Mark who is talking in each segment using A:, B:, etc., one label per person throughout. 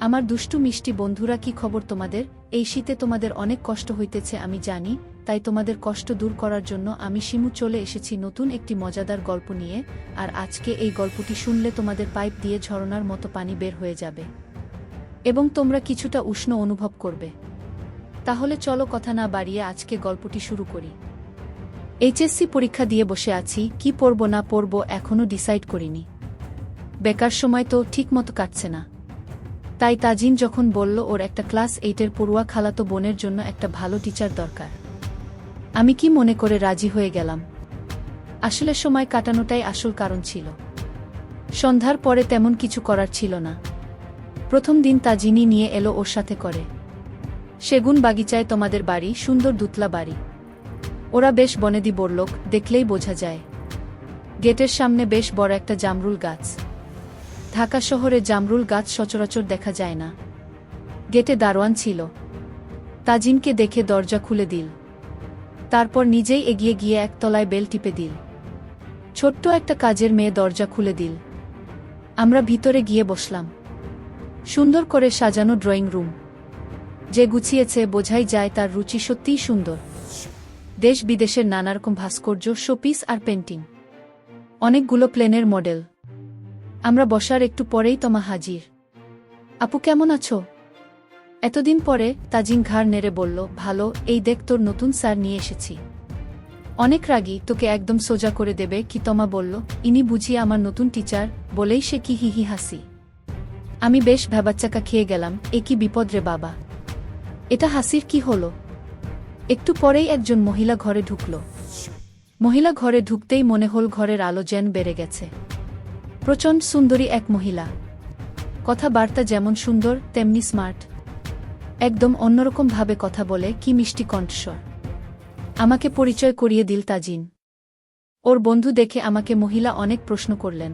A: আমার দুষ্টু মিষ্টি বন্ধুরা, কি খবর তোমাদের? এই শীতে তোমাদের অনেক কষ্ট হইতেছে, আমি জানি। তাই তোমাদের কষ্ট দূর করার জন্য আমি শিমু চলে এসেছি নতুন একটি মজাদার গল্প নিয়ে, আর আজকে এই গল্পটি শুনলে তোমাদের পাইপ দিয়ে ঝরনার মতো পানি বের হয়ে যাবে। এবং তোমরা কিছুটা উষ্ণ অনুভব করবে। তাহলে চলো কথা না বাড়িয়ে আজকে গল্পটি শুরু করি। এইচএসসি পরীক্ষা দিয়ে বসে আছি, কি পড়ব না পড়ব এখনও ডিসাইড করিনি। বেকার সময় তো ঠিকমতো কাটছে না। তাই তাজিন যখন বলল, ওর একটা ক্লাস এইটের পড়ুয়া খালাতো বোনের জন্য একটা ভালো টিচার দরকার। আমি কি মনে করে রাজি হয়ে গেলাম? আসলে সময় কাটানোটাই আসল কারণ ছিল। সন্ধ্যার পরে তেমন কিছু করার ছিল না। প্রথম দিন তাজিনি নিয়ে এলো ওর সাথে করে। সেগুন বাগিচায় তোমাদের বাড়ি, সুন্দর দুতলা বাড়ি। ওরা বেশ বনেদি বড়লোক, দেখলেই বোঝা যায়। গেটের সামনে বেশ বড় একটা জামরুল গাছ। ঢাকা শহরে জামরুল গাছ সচরাচর দেখা যায় না। গেটে দারোয়ান ছিল। তাজিমকে দেখে দরজা খুলে দিল। তারপর নিজেই এগিয়ে গিয়ে একতলায় বেল টিপে দিল। ছোট্ট একটা কাজের মেয়ে দরজা খুলে দিল। আমরা ভিতরে গিয়ে বসলাম। সুন্দর করে সাজানো ড্রয়িং রুম। যে গুছিয়েছে বোঝাই যায় তার রুচি সত্যিই সুন্দর। দেশ বিদেশের নানারকম ভাস্কর্য, শোপিস আর পেন্টিং। অনেকগুলো প্লেনের মডেল। আমরা বসার একটু পরেই তোমা হাজির। আপু কেমন আছো? এতদিন পরে তাজিন ঘাড় নেড়ে বলল, ভালো, এই দেখ তোর নতুন স্যার নিয়ে এসেছি। অনেক রাগী, তোকে একদম সোজা করে দেবে, কি তমা বলল। ইনি বুঝিয়ে আমার নতুন টিচার, বলেই সে কি হিহি হাসি। আমি বেশ ভ্যাবাচ্চাকা খেয়ে গেলাম, এ কি বিপদ রে বাবা। এটা হাসির কি হলো? একটু পরেই একজন মহিলা ঘরে ঢুকল। মহিলা ঘরে ঢুকতেই মনে হল ঘরের আলো যেন বেড়ে গেছে। প্রচণ্ড সুন্দরী এক মহিলা। কথাবার্তা যেমন সুন্দর, তেমনি স্মার্ট। একদম অন্যরকমভাবে কথা বলে, কি মিষ্টি কণ্ঠস্বর। আমাকে পরিচয় করিয়ে দিল তাজিন। ওর বন্ধু দেখে আমাকে মহিলা অনেক প্রশ্ন করলেন।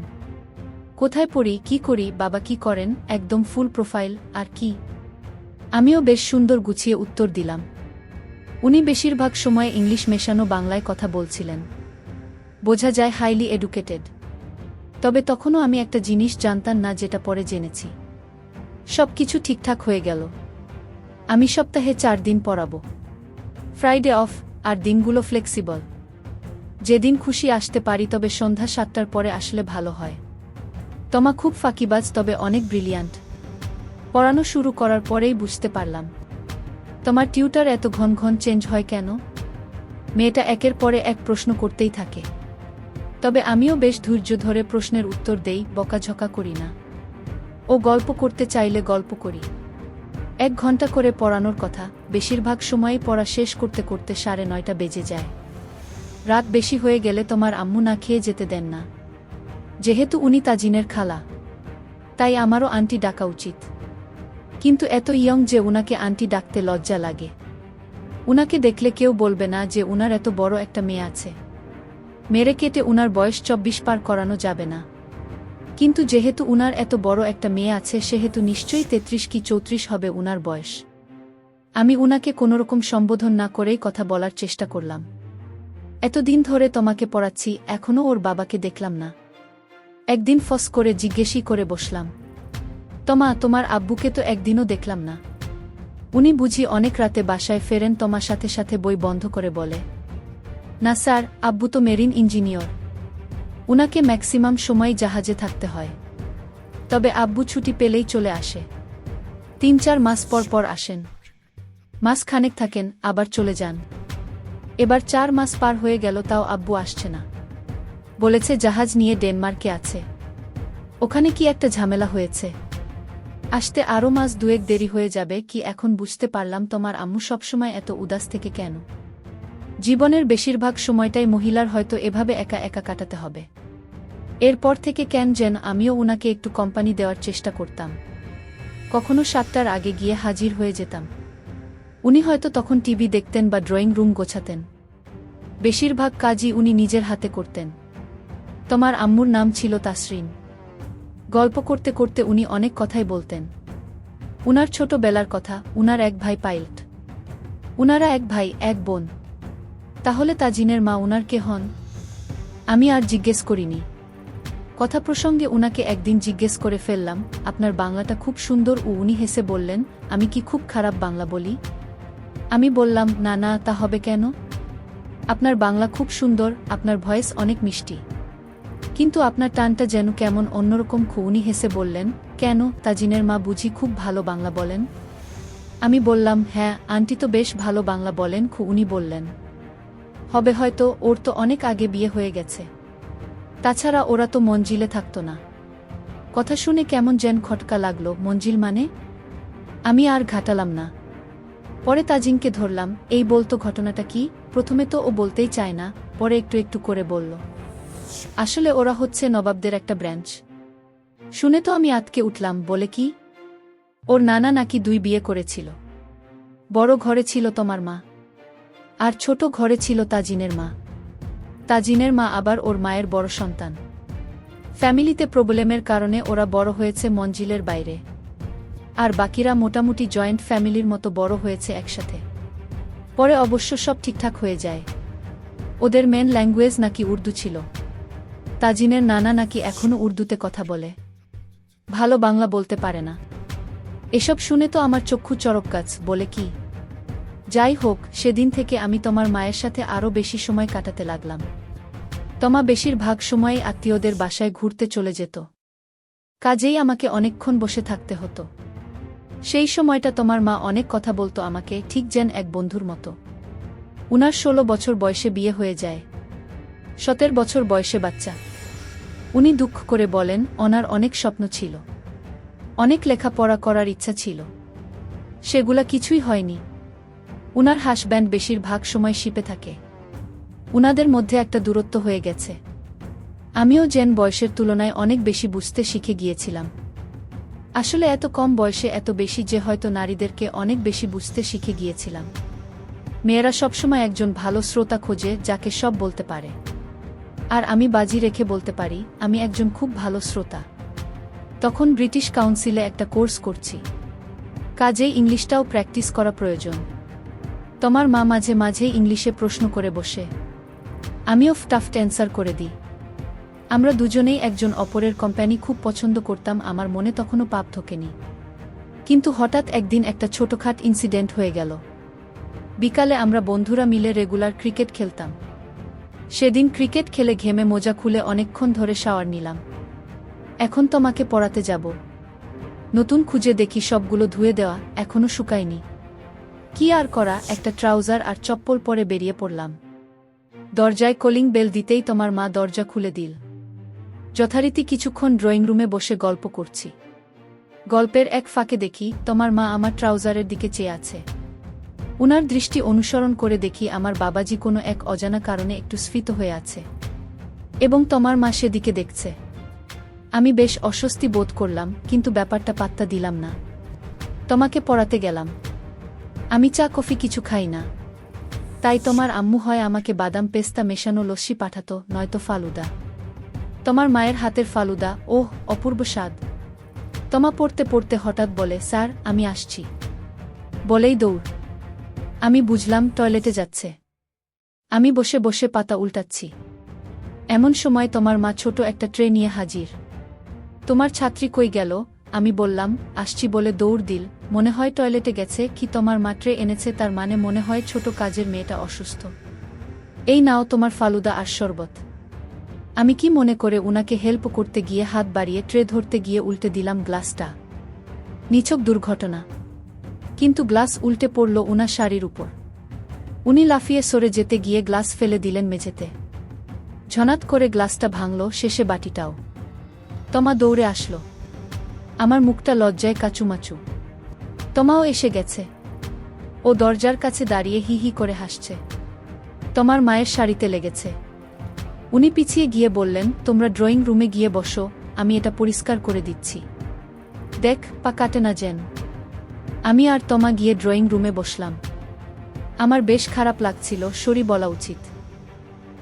A: কোথায় পড়ি, কি করি, বাবা কি করেন, একদম ফুল প্রোফাইল, আর কি? আমিও বেশ সুন্দর গুছিয়ে উত্তর দিলাম। উনি বেশিরভাগ সময় ইংলিশ মেশানো বাংলায় কথা বলছিলেন। বোঝা যায়, হাইলি এডুকেটেড। তবে তখনও আমি একটা জিনিস জানতাম না যেটা পরে জেনেছি। সব কিছু ঠিকঠাক হয়ে গেল। আমি সপ্তাহে চার দিন পড়াব। ফ্রাইডে অফ, আর দিনগুলো ফ্লেক্সিবল। যেদিন খুশি আসতে পারি, তবে সন্ধ্যা সাতটার পরে আসলে ভালো হয়। তমা খুব ফাঁকিবাজ, তবে অনেক ব্রিলিয়ান্ট। পড়ানো শুরু করার পরেই বুঝতে পারলাম। তোমার টিউটার এত ঘন ঘন চেঞ্জ হয় কেন? মেয়েটা একের পরে এক প্রশ্ন করতেই থাকে। তবে আমিও বেশ ধৈর্য ধরে প্রশ্নের উত্তর দেই, বকাঝকা করি না। ও গল্প করতে চাইলে গল্প করি। এক ঘণ্টা করে পড়ানোর কথা, বেশিরভাগ সময়ই পড়া শেষ করতে করতে সাড়ে নয়টা বেজে যায়। রাত বেশি হয়ে গেলে তোমার আম্মু না খেয়ে যেতে দেন না। যেহেতু উনি তাজিনের খালা, তাই আমারও আন্টি ডাকা উচিত। কিন্তু এত ইয়ং যে উনাকে আন্টি ডাকতে লজ্জা লাগে। উনাকে দেখলে কেউ বলবে না যে উনার এত বড় একটা মেয়ে আছে। মেরে কেটে উনার বয়স চব্বিশ পার করানো যাবে না। কিন্তু যেহেতু উনার এত বড় একটা মেয়ে আছে, সেহেতু নিশ্চয়ই তেত্রিশ কি চৌত্রিশ হবে উনার বয়স। আমি উনাকে কোনোরকম সম্বোধন না করেই কথা বলার চেষ্টা করলাম। এতদিন ধরে তোমাকে পড়াচ্ছি এখনও ওর বাবাকে দেখলাম না। একদিন ফস করে জিজ্ঞেসই করে বসলাম, তমা, তোমার আব্বুকে তো একদিনও দেখলাম না। উনি বুঝি অনেক রাতে বাসায় ফেরেন, তোমার সাথে সাথে বই বন্ধ করে বলে না স্যার আব্বু তো মেরিন ইঞ্জিনিয়র। উনাকে ম্যাক্সিমাম সময় জাহাজে থাকতে হয়। তবে আব্বু ছুটি পেলেই চলে আসে। তিন চার মাস পর পর আসেন। মাস খানেক থাকেন, আবার চলে যান। এবার চার মাস পার হয়ে গেল, তাও আব্বু আসছে না। বলেছে জাহাজ নিয়ে ডেনমার্কে আছে। ওখানে কি একটা ঝামেলা হয়েছে? আসতে আরও মাস দুয়েক দেরি হয়ে যাবে, কি এখন বুঝতে পারলাম তোমার আম্মু সবসময় এত উদাস থেকে কেন? জীবনের বেশিরভাগ সময়টাই মহিলার হয়তো এভাবে একা একা কাটাতে হবে। এরপর থেকে কেন যেন আমিও উনাকে একটু কোম্পানি দেওয়ার চেষ্টা করতাম। কখনো সাতটার আগে গিয়ে হাজির হয়ে যেতাম। উনি হয়তো তখন টিভি দেখতেন বা ড্রয়িং রুম গোছাতেন। বেশিরভাগ কাজই উনি নিজের হাতে করতেন। তোমার আম্মুর নাম ছিল তাসরিন। গল্প করতে করতে উনি অনেক কথাই বলতেন। উনার ছোটবেলার কথা, উনার এক ভাই পাইলট। উনারা এক ভাই, এক বোন। তাহলে তাজিনের মা উনার কে হন? আমি আর জিজ্ঞেস করিনি। কথা প্রসঙ্গে উনাকে একদিন জিজ্ঞেস করে ফেললাম, আপনার বাংলাটা খুব সুন্দর ও উনি হেসে বললেন, আমি কি খুব খারাপ বাংলা বলি? আমি বললাম, না না, তা হবে কেন? আপনার বাংলা খুব সুন্দর, আপনার ভয়েস অনেক মিষ্টি। কিন্তু আপনার টানটা যেন কেমন অন্যরকম খু উনি হেসে বললেন, কেন, তাজিনের মা বুঝি খুব ভালো বাংলা বলেন? আমি বললাম হ্যাঁ আন্টি তো বেশ ভালো বাংলা বলেন, খু উনি বললেন। হবে হয়তো ওর তো অনেক আগে বিয়ে হয়ে গেছে। তাছাড়া ওরা তো মঞ্জিলে থাকতো না। কথা শুনে কেমন যেন খটকা লাগল, মঞ্জিল মানে? আমি আর ঘাটালাম না। পরে তাজিংকে ধরলাম, এই বলতো ঘটনাটা কি? প্রথমে তো ও বলতেই চায় না, পরে একটু একটু করে বলল। আসলে ওরা হচ্ছে নবাবদের একটা ব্রাঞ্চ। শুনে তো আমি আতকে উঠলাম, বলে কি? ওর নানা নাকি দুই বিয়ে করেছিল। বড় ঘরে ছিল তোমার মা। আর ছোট ঘরে ছিল তাজিনের মা। তাজিনের মা আবার ওর মায়ের বড় সন্তান। ফ্যামিলিতে প্রবলেমের কারণে ওরা বড় হয়েছে মঞ্জিলের বাইরে। আর বাকিরা মোটামুটি জয়েন্ট ফ্যামিলির মতো বড় হয়েছে একসাথে। পরে অবশ্য সব ঠিকঠাক হয়ে যায়। ওদের মেন ল্যাঙ্গুয়েজ নাকি উর্দু ছিল। তাজিনের নানা নাকি এখনও উর্দুতে কথা বলে। ভালো বাংলা বলতে পারে না। এসব শুনে তো আমার চক্ষু চরক গাছ, বলে কি? যাই হোক, সেদিন থেকে আমি তোমার মায়ের সাথে আরও বেশি সময় কাটাতে লাগলাম। তমা বেশিরভাগ সময়ই আত্মীয়দের বাসায় ঘুরতে চলে যেত। কাজেই আমাকে অনেকক্ষণ বসে থাকতে হতো। সেই সময়টা তোমার মা অনেক কথা বলতো আমাকে, ঠিক যেন এক বন্ধুর মতো। উনার ষোলো বছর বয়সে বিয়ে হয়ে যায়। সতের বছর বয়সে বাচ্চা। উনি দুঃখ করে বলেন ওনার অনেক স্বপ্ন ছিল। অনেক লেখাপড়া করার ইচ্ছা ছিল। সেগুলা কিছুই হয়নি। উনার হাসব্যান্ড বেশিরভাগ সময় শিপে থাকে। উনাদের মধ্যে একটা দূরত্ব হয়ে গেছে। আমিও জেন বয়সের তুলনায় অনেক বেশি বুঝতে শিখে গিয়েছিলাম। আসলে এত কম বয়সে এত বেশি যে হয়তো নারীদেরকে অনেক বেশি বুঝতে শিখে গিয়েছিলাম। মেয়েরা সবসময় একজন ভালো শ্রোতা খোঁজে, যাকে সব বলতে পারে। আর আমি বাজি রেখে বলতে পারি, আমি একজন খুব ভালো শ্রোতা। তখন ব্রিটিশ কাউন্সিলে একটা কোর্স করছি। কাজেই ইংলিশটাও প্র্যাকটিস করা প্রয়োজন। তোমার মা মাঝে মাঝেই ইংলিশে প্রশ্ন করে বসে। আমিও টাফট অ্যান্সার করে দিই। আমরা দুজনেই একজন অপরের কোম্পানি খুব পছন্দ করতাম, আমার মনে তখনও পাপ ঢোকেনি কিন্তু হঠাৎ একদিন একটা ছোটখাট ইনসিডেন্ট হয়ে গেল। বিকালে আমরা বন্ধুরা মিলে রেগুলার ক্রিকেট খেলতাম। সেদিন ক্রিকেট খেলে ঘেমে মোজা খুলে অনেকক্ষণ ধরে শাওয়ার নিলাম। এখন তোমাকে পড়াতে যাব। নতুন খুঁজে দেখি সবগুলো ধুয়ে দেওয়া এখনও শুকায়নি। কি আর করা, একটা ট্রাউজার আর চপ্পল পরে বেরিয়ে পড়লাম। দরজায় কলিং বেল দিতেই তোমার মা দরজা খুলে দিল। যথারীতি কিছুক্ষণ ড্রয়িং রুমে বসে গল্প করছি। গল্পের এক ফাঁকে দেখি তোমার মা আমার ট্রাউজারের দিকে চেয়ে আছে। উনার দৃষ্টি অনুসরণ করে দেখি আমার বাবাজি কোনো এক অজানা কারণে একটু স্ফীত হয়ে আছে। এবং তোমার মা সেদিকে দেখছে। আমি বেশ অস্বস্তি বোধ করলাম, কিন্তু ব্যাপারটা পাত্তা দিলাম না। তোমাকে পড়াতে গেলাম। আমি চা, কফি কিছু খাই না। তাই তোমার আম্মু হয় আমাকে বাদাম পেস্তা মেশানো লস্যি পাঠাতো, নয়তো ফালুদা। তোমার মায়ের হাতের ফালুদা, ওহ, অপূর্ব স্বাদ। তোমা পড়তে পড়তে হঠাৎ বলে, স্যার, আমি আসছি। বলেই দৌড়। আমি বুঝলাম, টয়লেটে যাচ্ছে। আমি বসে বসে পাতা উল্টাচ্ছি। এমন সময় তোমার মা ছোট একটা ট্রে নিয়ে হাজির। তোমার ছাত্রী কই গেল? আমি বললাম, আসছি বলে দৌড় দিল। মনে হয় টয়লেটে গেছে, কি তোমার মাত্রে এনেছে তার মানে মনে হয় ছোট কাজের মেয়েটা অসুস্থ। এই নাও তোমার ফালুদা আর শরবত। আমি কি মনে করে উনাকে হেল্প করতে গিয়ে হাত বাড়িয়ে ট্রে ধরতে গিয়ে উল্টে দিলাম গ্লাসটা? নিছক দুর্ঘটনা। কিন্তু গ্লাস উল্টে পড়ল উনার শাড়ির উপর। উনি লাফিয়ে সরে যেতে গিয়ে গ্লাস ফেলে দিলেন মেঝেতে। ঝনাত করে গ্লাসটা ভাঙল, শেষে বাটিটাও। তমা দৌড়ে আসলো। আমার মুখটা লজ্জায় কাচুমাচু। তমাও এসে গেছে। ও দরজার কাছে দাঁড়িয়ে হি হি করে হাসছে। তোমার মায়ের শাড়িতে লেগেছে। উনি পিছিয়ে গিয়ে বললেন, তোমরা ড্রয়িং রুমে গিয়ে বসো, আমি এটা পরিষ্কার করে দিচ্ছি। দেখ, পা কাটে না যেন। আমি আর তমা গিয়ে ড্রয়িং রুমে বসলাম। আমার বেশ খারাপ লাগছিল সরি বলা উচিত।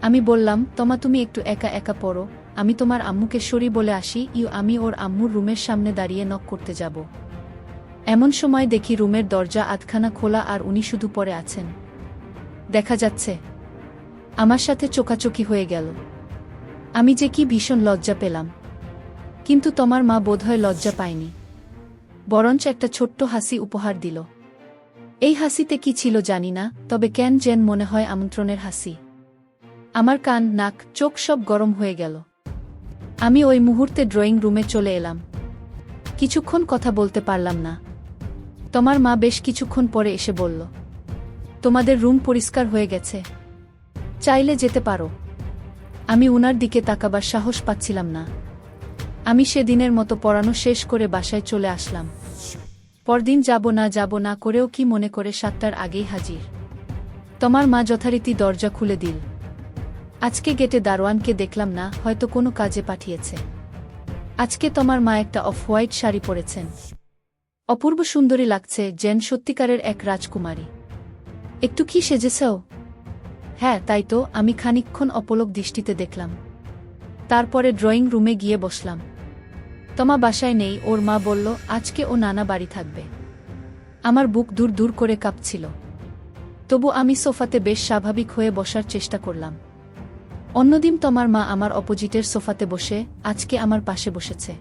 A: আমি বললাম, তমা, তুমি একটু একা একা পড়ো। আমি তোমার আম্মুকে সরি বলে আসি, ইউ, আমি ওর আম্মুর রুমের সামনে দাঁড়িয়ে নক করতে যাব। এমন সময় দেখি রুমের দরজা আধখানা খোলা আর উনি শুধু পরে আছেন। দেখা যাচ্ছে। আমার সাথে চোকাচোকি হয়ে গেল। আমি যে কি ভীষণ লজ্জা পেলাম। কিন্তু তোমার মা বোধহয় লজ্জা পায়নি। বরঞ্চ একটা ছোট্ট হাসি উপহার দিল। এই হাসিতে কি ছিল জানি না, তবে কেন যেন মনে হয় আমন্ত্রণের হাসি। আমার কান, নাক, চোখ সব গরম হয়ে গেল। আমি ওই মুহূর্তে ড্রয়িং রুমে চলে এলাম। কিছুক্ষণ কথা বলতে পারলাম না। তোমার মা বেশ কিছুক্ষণ পরে এসে বলল, তোমাদের রুম পরিষ্কার হয়ে গেছে। চাইলে যেতে পারো। আমি উনার দিকে তাকাবার সাহস পাচ্ছিলাম না। আমি সেদিনের মতো পড়ানো শেষ করে বাসায় চলে আসলাম। পরদিন যাব না যাব না করেও কি মনে করে সাতটার আগেই হাজির। তোমার মা যথারীতি দরজা খুলে দিল। আজকে গেটে দারোয়ানকে দেখলাম না, হয়তো কোনো কাজে পাঠিয়েছে। আজকে তোমার মা একটা অফ হোয়াইট শাড়ি পরেছেন। অপূর্ব সুন্দরী লাগছে জেন সত্যিকারের এক রাজকুমারী। একটু কি সেজেছেও? হ্যাঁ তাই তো, আমি খানিকক্ষণ অপলক দৃষ্টিতে দেখলাম। তারপরে ড্রয়িং রুমে গিয়ে বসলাম। তোমা বাসায় নেই, ওর মা বলল, আজকে ও নানা বাড়ি থাকবে। আমার বুক দূর দূর করে কাঁপছিল। তবু আমি সোফাতে বেশ স্বাভাবিক হয়ে বসার চেষ্টা করলাম। অন্যদিন তোমার মা আমার অপোজিটের সোফাতে বসে আজকে আমার পাশে বসেছে।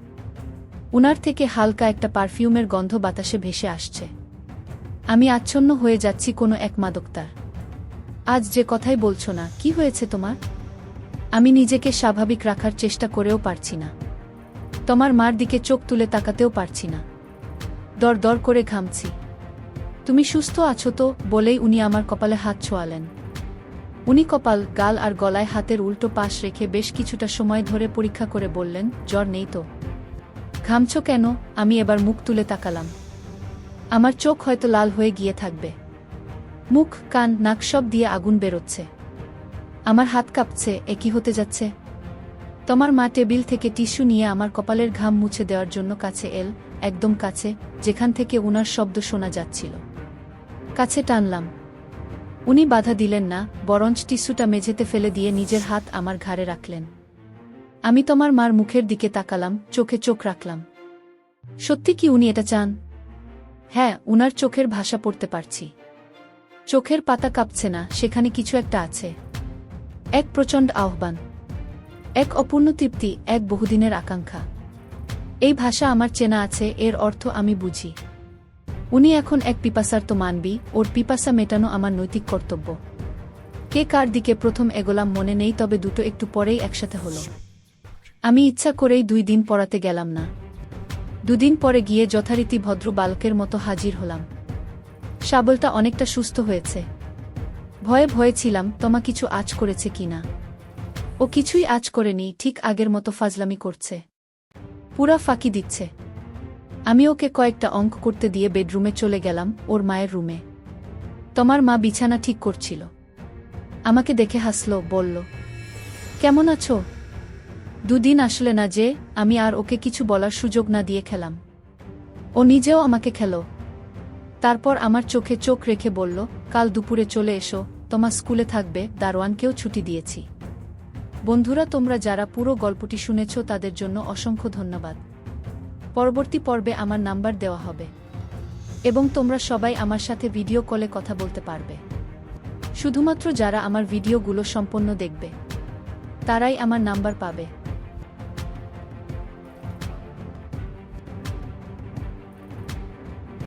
A: উনার থেকে হালকা একটা পারফিউমের গন্ধ বাতাসে ভেসে আসছে। আমি আচ্ছন্ন হয়ে যাচ্ছি কোনো এক মাদকতার। আজ যে কথাই বলছো না, কি হয়েছে তোমার? আমি নিজেকে স্বাভাবিক রাখার চেষ্টা করেও পারছি না। তোমার মার দিকে চোখ তুলে তাকাতেও পারছি না। দর দর করে ঘামছি। তুমি সুস্থ আছো তো বলেই উনি আমার কপালে হাত ছোঁয়ালেন। উনি কপাল, গাল আর গলায় হাতের উল্টো পাশ রেখে বেশ কিছুটা সময় ধরে পরীক্ষা করে বললেন, জ্বর নেই তো? ঘামছ কেন? আমি এবার মুখ তুলে তাকালাম। আমার চোখ হয়তো লাল হয়ে গিয়ে থাকবে। মুখ, কান, নাক সব দিয়ে আগুন বেরোচ্ছে। আমার হাত কাঁপছে, এ কি হতে যাচ্ছে? তোমার মা টেবিল থেকে টিস্যু নিয়ে আমার কপালের ঘাম মুছে দেওয়ার জন্য কাছে এল, একদম কাছে, যেখান থেকে উনার শব্দ শোনা যাচ্ছিল। কাছে টানলাম। উনি বাধা দিলেন না, বরঞ্চ টিস্যুটা মেঝেতে ফেলে দিয়ে নিজের হাত আমার ঘাড়ে রাখলেন। আমি তোমার মার মুখের দিকে তাকালাম, চোখে চোখ রাখলাম। সত্যি কি উনি এটা চান? হ্যাঁ উনার চোখের ভাষা পড়তে পারছি। চোখের পাতা কাঁপছে না, সেখানে কিছু একটা আছে। এক প্রচণ্ড আহ্বান। এক অপূর্ণ তৃপ্তি, এক বহুদিনের আকাঙ্ক্ষা। এই ভাষা আমার চেনা আছে, এর অর্থ আমি বুঝি। উনি এখন এক পিপাসার তো মানবি, ওর পিপাসা মেটানো আমার নৈতিক কর্তব্য। কে কার দিকে প্রথম এগোলাম মনে নেই, তবে দুটো একটু পরেই একসাথে হলো। আমি ইচ্ছা করেই দুই দিন পড়াতে গেলাম না। দুদিন পরে গিয়ে যথারীতি ভদ্র বালকের মতো হাজির হলাম। শাবলটা অনেকটা সুস্থ হয়েছে। ভয়ে ভয়ে ছিলাম, তোমা কিছু আজ করেছে কিনা ও কিছুই আজ করেনি, ঠিক আগের মতো ফাজলামি করছে। পুরা ফাঁকি দিচ্ছে। আমি ওকে কয়েকটা অঙ্ক করতে দিয়ে বেডরুমে চলে গেলাম, ওর মায়ের রুমে। তোমার মা বিছানা ঠিক করছিল। আমাকে দেখে হাসল, বলল, কেমন আছো? দুদিন আসলে না যে, আমি আর ওকে কিছু বলার সুযোগ না দিয়ে খেলাম। ও নিজেও আমাকে খেলো। তারপর আমার চোখে চোখ রেখে বলল, কাল দুপুরে চলে এসো, তোমার স্কুলে থাকবে, দারোয়ানকেও ছুটি দিয়েছি। বন্ধুরা, তোমরা যারা পুরো গল্পটি শুনেছ, তাদের জন্য অসংখ্য ধন্যবাদ। পরবর্তী পর্বে আমার নাম্বার দেওয়া হবে। এবং তোমরা সবাই আমার সাথে ভিডিও কলে কথা বলতে পারবে। শুধুমাত্র যারা আমার ভিডিওগুলো সম্পন্ন দেখবে, তারাই আমার নাম্বার পাবে।